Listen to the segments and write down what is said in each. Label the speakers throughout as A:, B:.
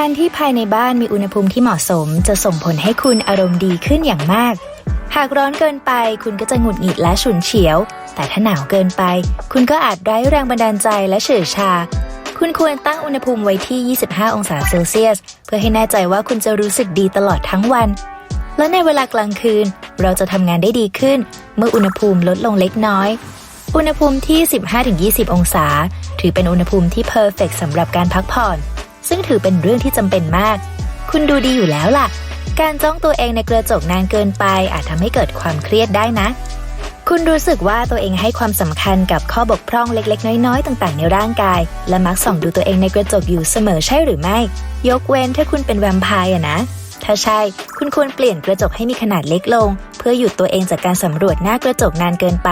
A: การที่ภายในบ้านมีอุณหภูมิที่เหมาะสม จะส่งผลให้คุณอารมณ์ดีขึ้นอย่างมาก หากร้อนเกินไปคุณก็จะหงุดหงิดและฉุนเฉียว แต่ถ้าหนาวเกินไป คุณก็อาจไร้แรงบันดาลใจและเฉื่อยชา คุณควรตั้งอุณหภูมิไว้ที่ 25 องศาเซลเซียส เพื่อให้แน่ใจว่าคุณจะรู้สึกดีตลอดทั้งวัน และในเวลากลางคืน เราจะทำงานได้ดีขึ้น เมื่ออุณหภูมิลดลงเล็กน้อยอุณหภูมิที่ 15-20 องศา ถือเป็นอุณหภูมิที่เพอร์เฟกสำหรับการพักผ่อน ซึ่งถือเป็นเรื่องที่จำเป็นมาก คุณดูดีอยู่แล้วล่ะ การจ้องตัวเองในกระจกนานเกินไปอาจทำให้เกิดความเครียดได้นะ คุณรู้สึกว่าตัวเองให้ความสำคัญกับข้อบกพร่องเล็กๆ น้อยๆ ต่างๆ ในร่างกาย และมักส่องดูตัวเองในกระจกอยู่เสมอใช่หรือไม่ ยกเว้นถ้าคุณเป็นแวมไพร์อะนะถ้าใช่ คุณควรเปลี่ยนกระจกให้มีขนาดเล็กลง เพื่อหยุดตัวเองจากการสำรวจหน้ากระจกนานเกินไป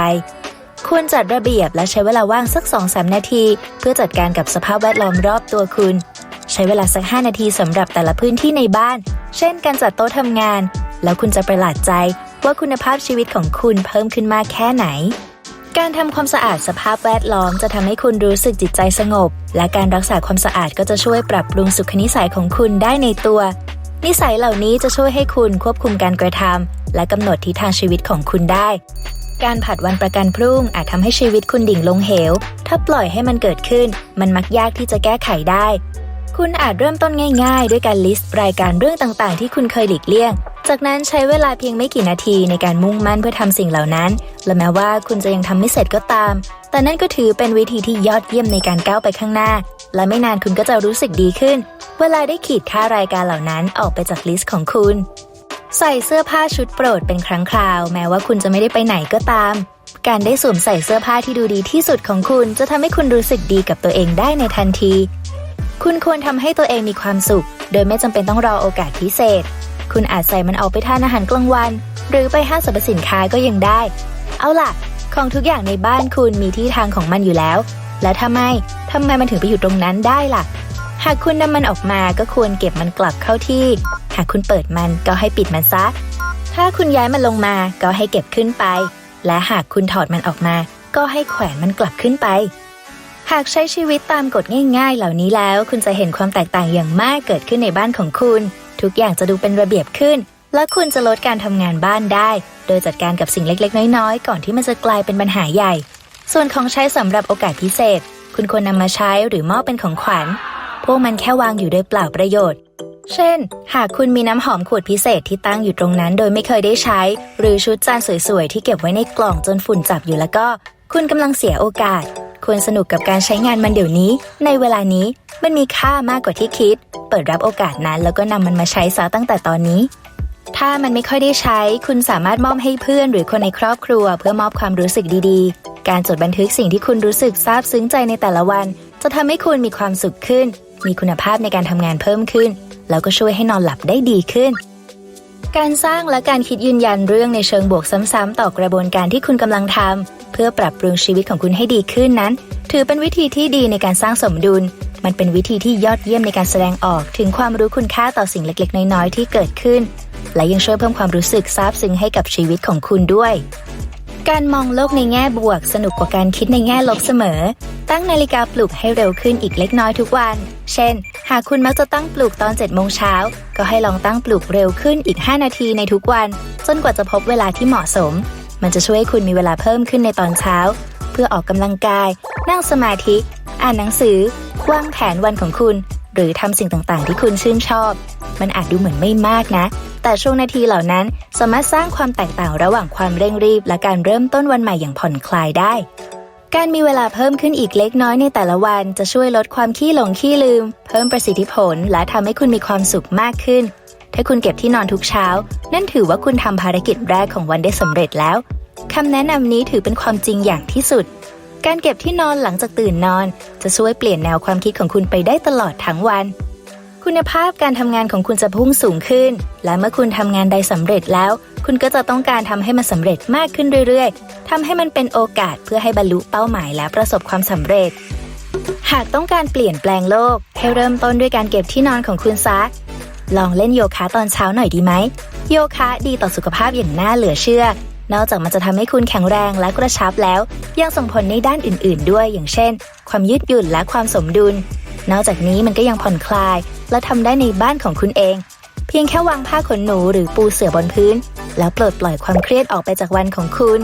A: ควรจัดระเบียบและใช้เวลาว่างสัก 2-3 นาที เพื่อจัดการกับสภาพแวดล้อมรอบตัวคุณ ใช้เวลาสัก 5 นาทีสำหรับแต่ละพื้นที่ในบ้าน เช่นการจัดโต๊ะทำงาน แล้วคุณจะประหลาดใจว่าคุณภาพชีวิตของคุณเพิ่มขึ้นมากแค่ไหน การทำความสะอาดสภาพแวดล้อมจะทำให้คุณรู้สึกจิตใจสงบ และการรักษาความสะอาดก็จะช่วยปรับปรุงสุขนิสัยของคุณได้ในตัว นิสัยเหล่านี้จะช่วยให้คุณควบคุมการกระทำและกำหนดทิศทางชีวิตของคุณได้การผัดวันประกันพรุ่งอาจทำให้ชีวิตคุณดิ่งลงเหว ถ้าปล่อยให้มันเกิดขึ้น มันมักยากที่จะแก้ไขได้ คุณอาจเริ่มต้นง่ายๆ ด้วยการลิสต์รายการเรื่องต่างๆ ที่คุณเคยหลีกเลี่ยง จากนั้นใช้เวลาเพียงไม่กี่นาทีในการมุ่งมั่นเพื่อทำสิ่งเหล่านั้น และแม้ว่าคุณจะยังทำไม่เสร็จก็ตาม แต่นั่นก็ถือเป็นวิธีที่ยอดเยี่ยมในการก้าวไปข้างหน้า และไม่นานคุณก็จะรู้สึกดีขึ้น เวลาได้ขีดค่ารายการเหล่านั้นออกไปจากลิสต์ของคุณ ใส่เสื้อผ้าชุดโปรดเป็นครั้งคราว แม้ว่าคุณจะไม่ได้ไปไหนก็ตาม การได้สวมใส่เสื้อผ้าที่ดูดีที่สุดของคุณ จะทำให้คุณรู้สึกดีกับตัวเองได้ในทันที คุณควรทำให้ตัวเองมีความสุข โดยไม่จำเป็นต้องรอโอกาสพิเศษ คุณอาจใส่มันออกไปทานอาหารกลางวัน หรือไปห้างสรรพสินค้าก็ยังได้ เอาล่ะ ของทุกอย่างในบ้านคุณมีที่ทางของมันอยู่แล้ว และถ้าไม่ทำไมมันถึงไปอยู่ตรงนั้นได้ล่ะ หากคุณนำมันออกมาก็ควรเก็บมันกลับเข้าที่ หากคุณเปิดมันก็ให้ปิดมันซะ ถ้าคุณย้ายมันลงมาก็ให้เก็บขึ้นไป และหากคุณถอดมันออกมา ก็ให้แขวนมันกลับขึ้นไป หากใช้ชีวิตตามกฎง่ายๆ เหล่านี้แล้ว คุณจะเห็นความแตกต่างอย่างมากเกิดขึ้นในบ้านของคุณ ทุกอย่างจะดูเป็นระเบียบขึ้น และคุณจะลดการทำงานบ้านได้ โดยจัดการกับสิ่งเล็กๆ น้อยๆ ก่อนที่มันจะกลายเป็นปัญหาใหญ่ ส่วนของใช้สำหรับโอกาสพิเศษ คุณควรนำมาใช้หรือมอบเป็นของขวัญ พวกมันแค่วางอยู่โดยเปล่าประโยชน์ เช่น หากคุณมีน้ำหอมขวดพิเศษที่ตั้งอยู่ตรงนั้น โดยไม่เคยได้ใช้ หรือชุดจานสวยๆที่เก็บไว้ในกล่องจนฝุ่นจับอยู่แล้วก็ คุณกำลังเสียโอกาส ควรสนุกกับการใช้งานมันเดี๋ยวนี้ ในเวลานี้มันมีค่ามากกว่าที่คิด เปิดรับโอกาสนั้นแล้วก็นำมันมาใช้ซะตั้งแต่ตอนนี้ ถ้ามันไม่ค่อยได้ใช้ คุณสามารถมอบให้เพื่อน หรือคนในครอบครัว เพื่อมอบความรู้สึกดีๆ การจดบันทึกสิ่งที่คุณรู้สึกซาบซึ้งใจในแต่ละวัน จะทำให้คุณมีความสุขขึ้น มีคุณภาพในการทำงานเพิ่มขึ้น แล้วก็ช่วยให้นอนหลับได้ดีขึ้นการสร้างและการคิดยืนยันเรื่องในเชิงบวกซ้ำๆต่อกระบวนการที่คุณกำลังทำ พื่อปรับปรุงชีวิตของคุณให้ดีขึ้นนั้น ถือเป็นวิธีที่ดีในการสร้างสมดุล มันเป็นวิธีที่ยอดเยี่ยมในการแสดงออกถึงความรู้คุณค่าต่อสิ่งเล็กๆ น้อยๆ ที่เกิดขึ้น และยังช่วยเพิ่มความรู้สึกซาบซึ้งให้กับชีวิตของคุณด้วย การมองโลกในแง่บวก สนุกกว่าการคิดในแง่ลบเสมอ ตั้งนาฬิกาปลุกให้เร็วขึ้นอีกเล็กน้อยทุกวัน เช่น หากคุณมักจะตั้งปลุกตอน7โมงเช้าก็ให้ลองตั้งปลุกเร็วขึ้นอีก 5 นาทีในทุกวัน จนกว่าจะพบเวลาที่เหมาะสม มันจะช่วยให้คุณมีเวลาเพิ่มขึ้นในตอนเช้า เพื่อออกกำลังกาย นั่งสมาธิ อ่านหนังสือ วางแผนวันของคุณ หรือทำสิ่งต่างๆ ที่คุณชื่นชอบ มันอาจดูเหมือนไม่มากนะ แต่ช่วงนาทีเหล่านั้นสามารถสร้างความแตกต่างระหว่างความเร่งรีบ และการเริ่มต้นวันใหม่อย่างผ่อนคลายได้ การมีเวลาเพิ่มขึ้นอีกเล็กน้อยในแต่ละวัน จะช่วยลดความขี้หลงขี้ลืม เพิ่มประสิทธิผล และทำให้คุณมีความสุขมากขึ้น ถ้าคุณเก็บที่นอนทุกเช้า นั่นถือว่าคุณทำภารกิจแรกของวันได้สำเร็จแล้วคำแนะนำนี้ถือเป็นความจริงอย่างที่สุด การเก็บที่นอนหลังจากตื่นนอน จะช่วยเปลี่ยนแนวความคิดของคุณไปได้ตลอดทั้งวัน คุณภาพการทำงานของคุณจะพุ่งสูงขึ้น และเมื่อคุณทำงานใดสำเร็จแล้ว คุณก็จะต้องการทำให้มันสำเร็จมากขึ้นเรื่อยๆทำให้มันเป็นโอกาสเพื่อให้บรรลุเป้าหมายและประสบความสำเร็จ หากต้องการเปลี่ยนแปลงโลก ให้เริ่มต้นด้วยการเก็บที่นอนของคุณซะ ลองเล่นโยคะตอนเช้าหน่อยดีไหม โยคะดีต่อสุขภาพอย่างน่าเหลือเชื่อ นอกจากมันจะทำให้คุณแข็งแรงและกระชับแล้ว ยังส่งผลในด้านอื่น ๆ ด้วยอย่างเช่น ความยืดหยุ่นและความสมดุล นอกจากนี้มันก็ยังผ่อนคลาย และทำได้ในบ้านของคุณเอง เพียงแค่วางผ้าขนหนูหรือปูเสื่อบนพื้น แล้วปลดปล่อยความเครียดออกไปจากวันของคุณ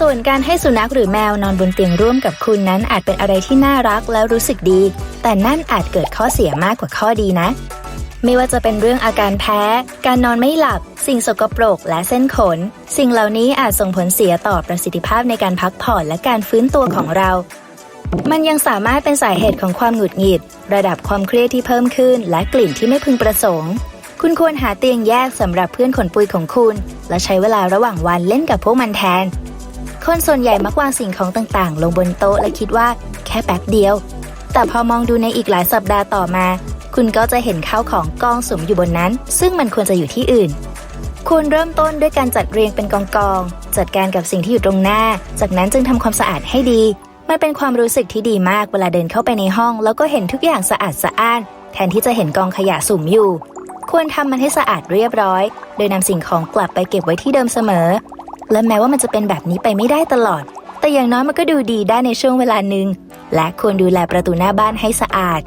A: ส่วนการให้สุนัขหรือแมวนอนบนเตียงร่วมกับคุณนั้นอาจเป็นอะไรที่น่ารักและรู้สึกดี แต่นั่นอาจเกิดข้อเสียมากกว่าข้อดีนะ ไม่ว่าจะเป็นเรื่องอาการแพ้ การนอนไม่หลับ สิ่งสกปรกและเส้นขน สิ่งเหล่านี้อาจส่งผลเสียต่อประสิทธิภาพในการพักผ่อนและการฟื้นตัวของเรา มันยังสามารถเป็นสาเหตุของความหงุดหงิด ระดับความเครียดที่เพิ่มขึ้น และกลิ่นที่ไม่พึงประสงค์ คุณควรหาเตียงแยกสำหรับเพื่อนขนปุยของคุณ และใช้เวลาระหว่างวันเล่นกับพวกมันแทน คนส่วนใหญ่มักวางสิ่งของต่างๆ ลงบนโต๊ะและคิดว่า แค่แป๊บเดียวแต่พอมองดูในอีกหลายสัปดาห์ต่อมา คุณก็จะเห็นข้าวของกองสุมอยู่บนนั้น ซึ่งมันควรจะอยู่ที่อื่นควรเริ่มต้นด้วยการจัดเรียงเป็นกองๆจัดการกับสิ่งที่อยู่ตรงหน้า จากนั้นจึงทำความสะอาดให้ดี มันเป็นความรู้สึกที่ดีมากเวลาเดินเข้าไปในห้อง แล้วก็เห็นทุกอย่างสะอาดสะอ้าน แทนที่จะเห็นกองขยะสุ่มอยู่ ควรทำมันให้สะอาดเรียบร้อย โดยนำสิ่งของกลับไปเก็บไว้ที่เดิมเสมอ และแม้ว่ามันจะเป็นแบบนี้ไปไม่ได้ตลอด แต่อย่างน้อยมันก็ดูดีได้ในช่วงเวลาหนึ่งและควรดูแลประตูหน้าบ้านให้สะอาด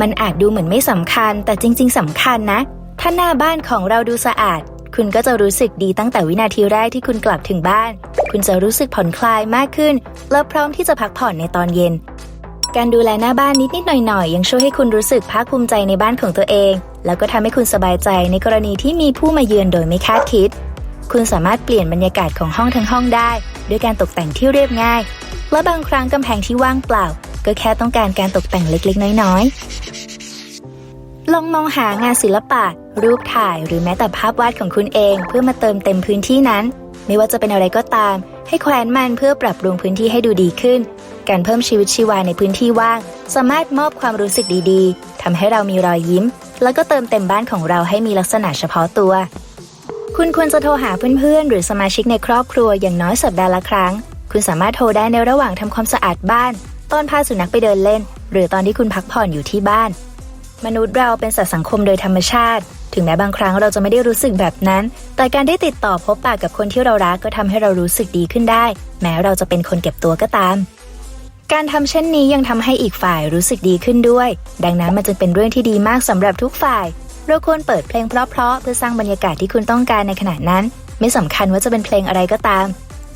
A: มันอาจดูเหมือนไม่สำคัญ แต่จริง ๆสำคัญนะ ถ้าหน้าบ้านของเราดูสะอาด คุณก็จะรู้สึกดีตั้งแต่วินาทีแรกที่คุณกลับถึงบ้าน คุณจะรู้สึกผ่อนคลายมากขึ้น และพร้อมที่จะพักผ่อนในตอนเย็น การดูแลหน้าบ้านนิดๆหน่อยๆ ยังช่วยให้คุณรู้สึกภาคภูมิใจในบ้านของตัวเอง แล้วก็ทำให้คุณสบายใจในกรณีที่มีผู้มาเยือนโดยไม่คาดคิด คุณสามารถเปลี่ยนบรรยากาศของห้องทั้งห้องได้ ด้วยการตกแต่งที่เรียบง่าย และบางครั้งกำแพงที่ว่างเปล่า ก็แค่ต้องการการตกแต่งเล็กๆ น้อยๆ ลองมองหางานศิลปะ รูปถ่ายหรือแม้แต่ภาพวาดของคุณเอง เพื่อมาเติมเต็มพื้นที่นั้น ไม่ว่าจะเป็นอะไรก็ตาม ให้แขวนมันเพื่อปรับปรุงพื้นที่ให้ดูดีขึ้น การเพิ่มชีวิตชีวาในพื้นที่ว่าง สามารถมอบความรู้สึกดีๆทำให้เรามีรอยยิ้ม แล้วก็เติมเต็มบ้านของเราให้มีลักษณะเฉพาะตัวคุณควรจะโทรหาเพื่อนๆ หรือสมาชิกในครอบครัวอย่างน้อยสัปดาห์ละครั้ง คุณสามารถโทรได้ในระหว่างทำความสะอาดบ้าน ตอนพาสุนัขไปเดินเล่น หรือตอนที่คุณพักผ่อนอยู่ที่บ้าน มนุษย์เราเป็นสัตว์สังคมโดยธรรมชาติ ถึงแม้บางครั้งเราจะไม่ได้รู้สึกแบบนั้น แต่การได้ติดต่อพบปะกับคนที่เรารักก็ทำให้เรารู้สึกดีขึ้นได้ แม้เราจะเป็นคนเก็บตัวก็ตาม การทำเช่นนี้ยังทำให้อีกฝ่ายรู้สึกดีขึ้นด้วย ดังนั้นมันจึงเป็นเรื่องที่ดีมากสำหรับทุกฝ่าย เราควรเปิดเพลงเพราะๆเพื่อสร้างบรรยากาศที่คุณต้องการในขณะนั้น ไม่สำคัญว่าจะเป็นเพลงอะไรก็ตาม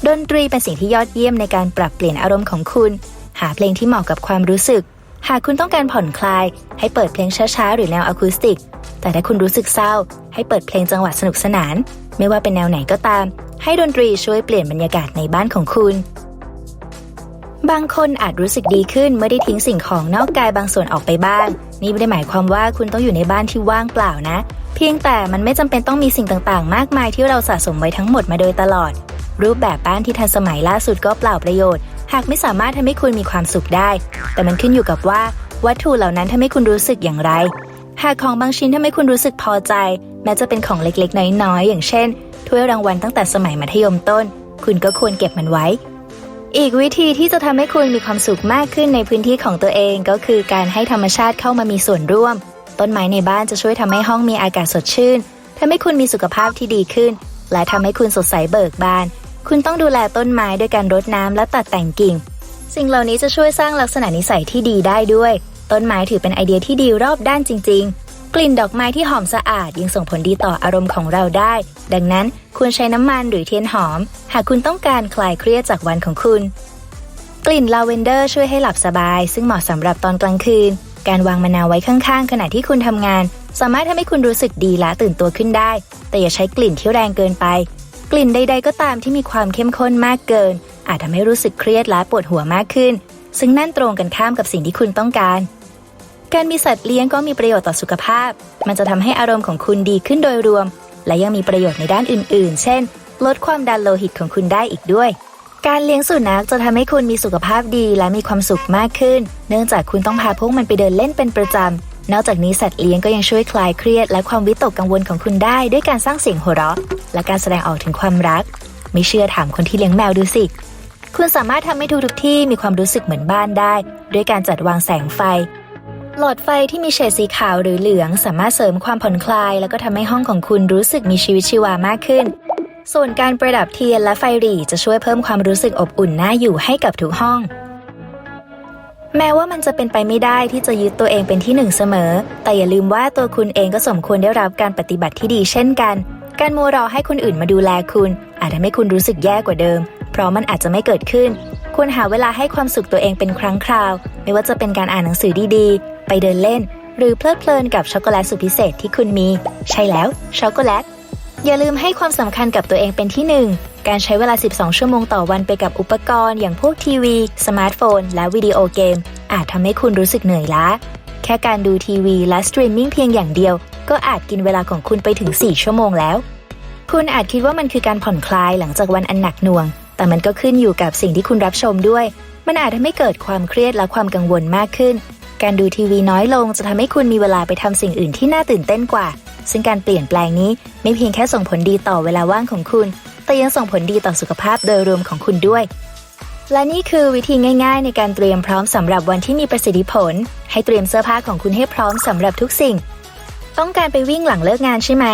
A: ดนตรีเป็นสิ่งที่ยอดเยี่ยมในการปรับเปลี่ยนอารมณ์ของคุณ หาเพลงที่เหมาะกับความรู้สึก หากคุณต้องการผ่อนคลาย ให้เปิดเพลงช้าๆ หรือแนวอะคูสติก แต่ถ้าคุณรู้สึกเศร้า ให้เปิดเพลงจังหวะสนุกสนาน ไม่ว่าเป็นแนวไหนก็ตาม ให้ดนตรีช่วยเปลี่ยนบรรยากาศในบ้านของคุณ บางคนอาจรู้สึกดีขึ้นเมื่อได้ทิ้งสิ่งของนอกกายบางส่วนออกไปบ้าง นี่ไม่ได้หมายความว่าคุณต้องอยู่ในบ้านที่ว่างเปล่านะ เพียงแต่มันไม่จำเป็นต้องมีสิ่งต่างๆ มากมายที่เราสะสมไว้ทั้งหมดมาโดยตลอดรูปแบบบ้านที่ทันสมัยล่าสุดก็เปล่าประโยชน์ หากไม่สามารถทำให้คุณมีความสุขได้ แต่มันขึ้นอยู่กับว่า วัตถุเหล่านั้นทำให้คุณรู้สึกอย่างไร หากของบางชิ้นทำให้คุณรู้สึกพอใจ แม้จะเป็นของเล็กๆ น้อยๆ อย่างเช่นถ้วยรางวัลตั้งแต่สมัยมัธยมต้น คุณก็ควรเก็บมันไว้ อีกวิธีที่จะทำให้คุณมีความสุขมากขึ้นในพื้นที่ของตัวเองก็คือการให้ธรรมชาติเข้ามามีส่วนร่วม ต้นไม้ในบ้านจะช่วยทำให้ห้องมีอากาศสดชื่นทำให้คุณมีสุขภาพที่ดีขึ้น และทำให้คุณสดใสเบิกบาน คุณต้องดูแลต้นไม้ด้วยการรดน้ำและตัดแต่งกิ่ง สิ่งเหล่านี้จะช่วยสร้างลักษณะนิสัยที่ดีได้ด้วย ต้นไม้ถือเป็นไอเดียที่ดีรอบด้านจริง ๆ กลิ่นดอกไม้ที่หอมสะอาดยังส่งผลดีต่ออารมณ์ของเราได้ ดังนั้นควรใช้น้ำมันหรือเทียนหอม หากคุณต้องการคลายเครียดจากวันของคุณ กลิ่นลาเวนเดอร์ช่วยให้หลับสบาย ซึ่งเหมาะสำหรับตอนกลางคืน การวางมะนาวไว้ข้างๆ ขณะที่คุณทำงาน สามารถทำให้คุณรู้สึกดีและตื่นตัวขึ้นได้ แต่อย่าใช้กลิ่นที่แรงเกินไป กลิ่นใด ๆ ก็ตามที่มีความเข้มข้นมากเกิน อาจทำให้รู้สึกเครียดและปวดหัวมากขึ้น ซึ่งนั่นตรงกันข้ามกับสิ่งที่คุณต้องการ การมีสัตว์เลี้ยงก็มีประโยชน์ต่อสุขภาพ มันจะทำให้อารมณ์ของคุณดีขึ้นโดยรวม และยังมีประโยชน์ในด้านอื่น ๆ เช่น ลดความดันโลหิตของคุณได้อีกด้วยการเลี้ยงสุนัขจะทำให้คุณมีสุขภาพดีและมีความสุขมากขึ้น เนื่องจากคุณต้องพาพวกมันไปเดินเล่นเป็นประจำ นอกจากนี้สัตว์เลี้ยงก็ยังช่วยคลายเครียด และความวิตกกังวลของคุณได้ด้วยการสร้างเสียงหัวเราะ และการแสดงออกถึงความรัก ไม่เชื่อถามคนที่เลี้ยงแมวดูสิ คุณสามารถทำให้ทุกๆที่มีความรู้สึกเหมือนบ้านได้ ด้วยการจัดวางแสงไฟ หลอดไฟที่มีเฉดสีขาวหรือเหลือง สามารถเสริมความผ่อนคลาย แล้วก็ทำให้ห้องของคุณรู้สึกมีชีวิตชีวามากขึ้น ส่วนการประดับเทียนและไฟหรี่จะช่วยเพิ่มความรู้สึกอบอุ่นน่าอยู่ให้กับทุกห้องแม้ว่ามันจะเป็นไปไม่ได้ที่จะยึดตัวเองเป็นที่หนึ่งเสมอ แต่อย่าลืมว่าตัวคุณเองก็สมควรได้รับการปฏิบัติที่ดีเช่นกัน การมัวรอให้คนอื่นมาดูแลคุณ อาจทำให้คุณรู้สึกแย่กว่าเดิม เพราะมันอาจจะไม่เกิดขึ้น ควรหาเวลาให้ความสุขตัวเองเป็นครั้งคราว ไม่ว่าจะเป็นการอ่านหนังสือดีๆ ไปเดินเล่น หรือเพลิดเพลินกับช็อกโกแลตสุดพิเศษที่คุณมี ใช่แล้ว ช็อกโกแลต อย่าลืมให้ความสำคัญกับตัวเองเป็นที่หนึ่งการใช้เวลา 12 ชั่วโมงต่อวันไปกับอุปกรณ์ อย่างพวกทีวี สมาร์ทโฟน และวิดีโอเกม อาจทำให้คุณรู้สึกเหนื่อยล้า แค่การดูทีวีและสตรีมมิ่งเพียงอย่างเดียว ก็อาจกินเวลาของคุณไปถึง 4 ชั่วโมงแล้ว คุณอาจคิดว่ามันคือการผ่อนคลายหลังจากวันอันหนักหน่วง แต่มันก็ขึ้นอยู่กับสิ่งที่คุณรับชมด้วย มันอาจทำให้เกิดความเครียดและความกังวลมากขึ้น การดูทีวีน้อยลงจะทำให้คุณมีเวลาไปทำสิ่งอื่นที่น่าตื่นเต้นกว่า ซึ่งการเปลี่ยนแปลงนี้ไม่เพียงแค่ส่งผลดีต่อเวลาว่างของคุณ แต่ยังส่งผลดีต่อสุขภาพโดยรวมของคุณด้วยและนี่คือวิธีง่ายๆ ในการเตรียมพร้อมสำหรับวันที่มีประสิทธิผล ให้เตรียมเสื้อผ้าของคุณให้พร้อมสำหรับทุกสิ่ง ต้องการไปวิ่งหลังเลิกงานใช่ไหม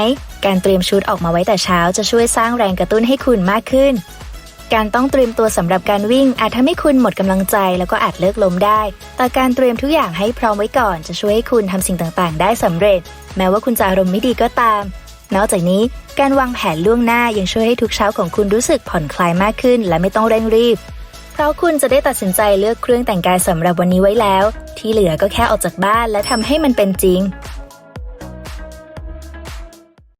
A: การเตรียมชุดออกมาไว้แต่เช้าจะช่วยสร้างแรงกระตุ้นให้คุณมากขึ้น การต้องเตรียมตัวสำหรับการวิ่ง อาจทำให้คุณหมดกำลังใจแล้วก็อาจเลิกล้มได้ แต่การเตรียมทุกอย่างให้พร้อมไว้ก่อน จะช่วยให้คุณทำสิ่งต่างๆ ได้สำเร็จ แม้ว่าคุณจะอารมณ์ไม่ดีก็ตาม นอกจากนี้การวางแผนล่วงหน้ายังช่วยให้ทุกเช้าของคุณรู้สึกผ่อนคลายมากขึ้น และไม่ต้องเร่งรีบ เพราะคุณจะได้ตัดสินใจเลือกเครื่องแต่งกายสำหรับวันนี้ไว้แล้ว ที่เหลือก็แค่ออกจากบ้านและทำให้มันเป็นจริง